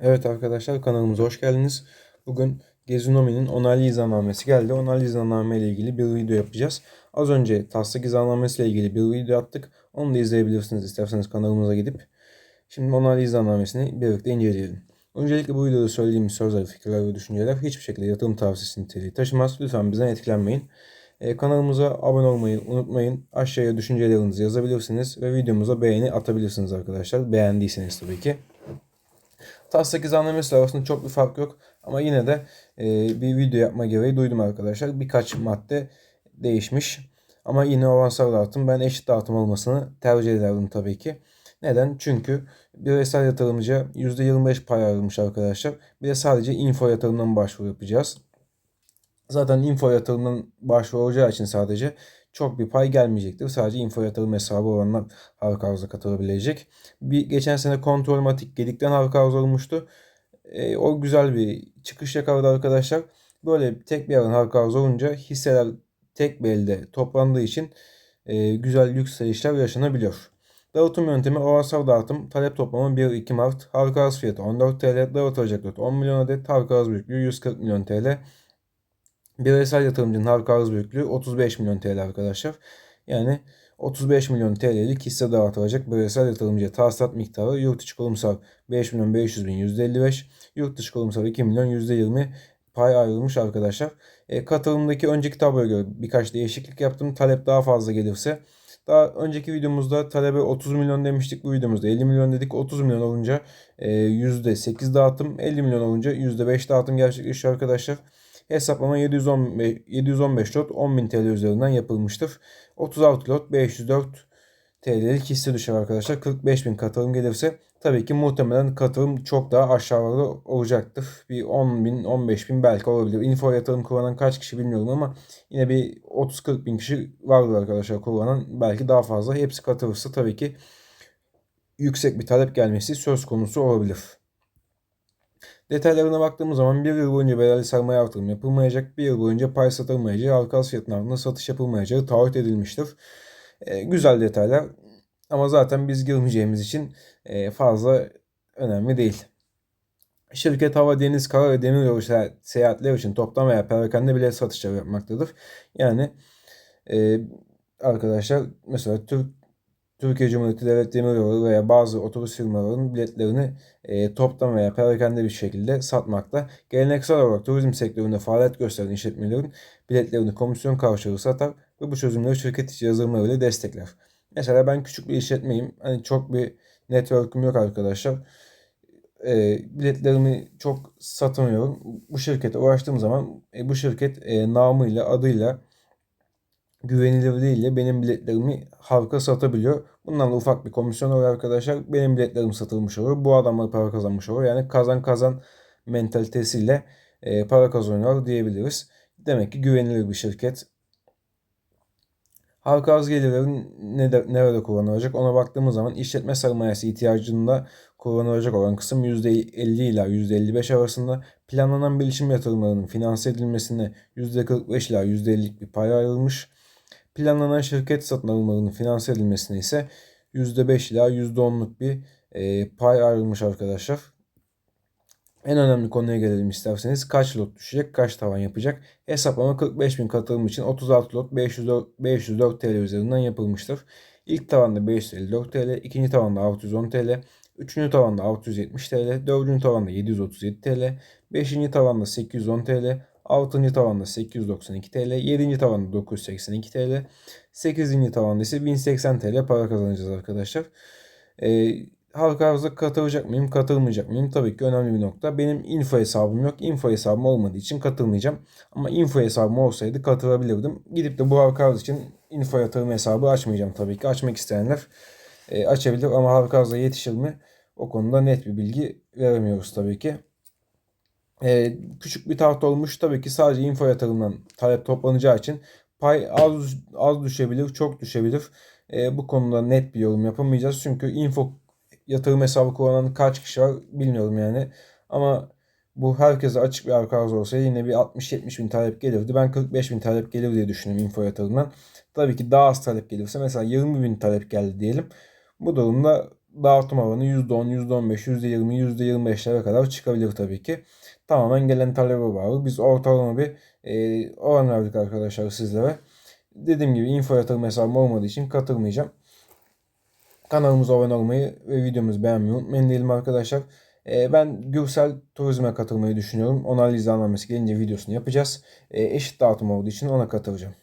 Evet arkadaşlar kanalımıza hoş geldiniz. Bugün Gezinomi'nin onaylı izahnamesi geldi. Onaylı izahname ile ilgili bir video yapacağız. Az önce taslak izahnamesi ile ilgili bir video attık. Onu da izleyebilirsiniz isterseniz kanalımıza gidip. Şimdi onaylı izahnamesini birlikte inceleyelim. Öncelikle bu videoda söylediğimiz sözler, fikirler ve düşünceler hiçbir şekilde yatırım tavsiyesi niteliği taşımaz. Lütfen bizden etkilenmeyin. Ee, kanalımıza abone olmayı unutmayın. Aşağıya düşüncelerinizi yazabilirsiniz ve videomuza beğeni atabilirsiniz arkadaşlar. Beğendiyseniz tabii ki. TAS 8 anlaması arasında çok bir fark yok. Ama yine de e, bir video yapma gereği duydum arkadaşlar. Birkaç madde değişmiş. Ama yine avansal dağıtım ben eşit dağıtım olmasını tercih ederdim tabii ki. Neden? Çünkü bireysel yatırımcıya %25 pay ayrılmış arkadaşlar. Bir de sadece info yatırımından başvuru yapacağız. Zaten info yatırımından başvuru olacağı için sadece çok bir pay gelmeyecektir. Sadece info yatırım hesabı olanlar halka arıza katılabilecek. Bir geçen sene kontrolmatik gedikten halka arz olmuştu. E, o güzel bir çıkış yakaladı arkadaşlar. Böyle tek bir yerden halka arz olunca hisseler tek bir elde toplandığı için e, güzel yükselişler yaşanabiliyor. Dağıtım yöntemi oransal dağıtım, talep toplamı 1-2 Mart, halka arz fiyatı 14 TL, dağıtılacak lot 10 milyon adet, halka arz büyüklüğü 140 milyon TL. Bireysel yatırımcının halka arz büyüklüğü 35 milyon TL arkadaşlar. Yani 35 milyon TL'lik hisse dağıtılacak bireysel yatırımcıya tahsilat miktarı yurt içi kurumsal 5 milyon 500 bin %55, yurt dışı kurumsal 2 milyon %20 pay ayrılmış arkadaşlar. E, katılımdaki önceki tabloya göre birkaç değişiklik yaptım. Talep daha fazla gelirse daha önceki videomuzda talebe 30 milyon demiştik. Bu videomuzda 50 milyon dedik. 30 milyon olunca e, %8 dağıtım, 50 milyon olunca %5 dağıtım gerçekleşiyor arkadaşlar. Hesaplama 715, 715 lot 10.000 TL üzerinden yapılmıştır. 36 lot 504 TL'lik hisse düşer arkadaşlar. 45.000 katılım gelirse tabii ki muhtemelen katılım çok daha aşağılarda olacaktır. Bir 10.000 15.000 belki olabilir. Info yatırım kullanan kaç kişi bilmiyorum ama yine bir 30-40 bin kişi vardır arkadaşlar kullanan. Belki daha fazla. Hepsi katılırsa tabii ki yüksek bir talep gelmesi söz konusu olabilir. Detaylarına baktığımız zaman bir yıl boyunca belirli sermaye artırım yapılmayacak, bir yıl boyunca pay satılmayacağı, arz fiyatının altında satış yapılmayacağı taahhüt edilmiştir. E, güzel detaylar ama zaten biz girmeyeceğimiz için e, fazla önemli değil. Şirket hava, deniz, kara ve demir yolu seyahatler için toplam veya perakende bile satışlar yapmaktadır. Yani e, arkadaşlar mesela Türk Türkiye Cumhuriyeti Devlet Demiryolu veya bazı otobüs firmalarının biletlerini e, toptan veya perakende bir şekilde satmakta. Geleneksel olarak turizm sektöründe faaliyet gösteren işletmelerin biletlerini komisyon karşılığı satar ve bu çözümleri şirket içi yazılımlarıyla destekler. Mesela ben küçük bir işletmeyim. Hani çok bir network'üm yok arkadaşlar. E, biletlerimi çok satamıyorum. Bu şirkete uğraştığım zaman e, bu şirket e, namıyla, adıyla güvenilirliğiyle benim biletlerimi halka satabiliyor. Bundan da ufak bir komisyon oluyor arkadaşlar. Benim biletlerim satılmış olur. Bu adamlar para kazanmış olur. Yani kazan kazan mentalitesiyle e, para kazanıyor diyebiliriz. Demek ki güvenilir bir şirket. Halka arz gelirleri ne de, nerede kullanılacak ona baktığımız zaman işletme sermayesi ihtiyacında kullanılacak olan kısım %50 ila %55 arasında planlanan bilişim yatırımlarının finanse edilmesine %45 ila %50'lik bir pay ayrılmış. Planlanan şirket satın alımlarının finanse edilmesine ise %5 ila %10'luk bir e, pay ayrılmış arkadaşlar. En önemli konuya gelelim isterseniz. Kaç lot düşecek, kaç tavan yapacak? Hesaplama 45 bin katılım için 36 lot 504, 504 TL üzerinden yapılmıştır. İlk tavanda 554 TL, ikinci tavanda 610 TL, üçüncü tavanda 670 TL, dördüncü tavanda 737 TL, beşinci tavanda 810 TL, 6. tavanda 892 TL, 7. tavanda 982 TL, 8. tavanda ise 1080 TL para kazanacağız arkadaşlar. Ee, halka arıza katılacak mıyım, katılmayacak mıyım? Tabii ki önemli bir nokta. Benim info hesabım yok. Info hesabım olmadığı için katılmayacağım. Ama info hesabım olsaydı katılabilirdim. Gidip de bu halka arz için info yatırım hesabı açmayacağım tabii ki. Açmak isteyenler e, açabilir ama halka arıza yetişir mi? O konuda net bir bilgi veremiyoruz tabii ki. Ee, küçük bir tahta olmuş. Tabii ki sadece info yatırımından talep toplanacağı için pay az az düşebilir, çok düşebilir. Ee, bu konuda net bir yorum yapamayacağız. Çünkü info yatırım hesabı kullanan kaç kişi var bilmiyorum yani. Ama bu herkese açık bir arz olsa yine bir 60-70 bin talep gelirdi. Ben 45 bin talep gelir diye düşünüyorum info yatırımdan. Tabii ki daha az talep gelirse mesela 20 bin talep geldi diyelim. Bu durumda dağıtım oranı %10, %15, %20, %25'lere kadar çıkabilir tabii ki. Tamamen gelen talebe bağlı. Biz ortalama bir e, oran verdik arkadaşlar sizlere. Dediğim gibi info yatırım hesabım olmadığı için katılmayacağım. Kanalımıza abone olmayı ve videomuzu beğenmeyi unutmayın diyelim arkadaşlar. E, ben Gürsel Turizm'e katılmayı düşünüyorum. Onaylı izahnamesi gelince videosunu yapacağız. E, eşit dağıtım olduğu için ona katılacağım.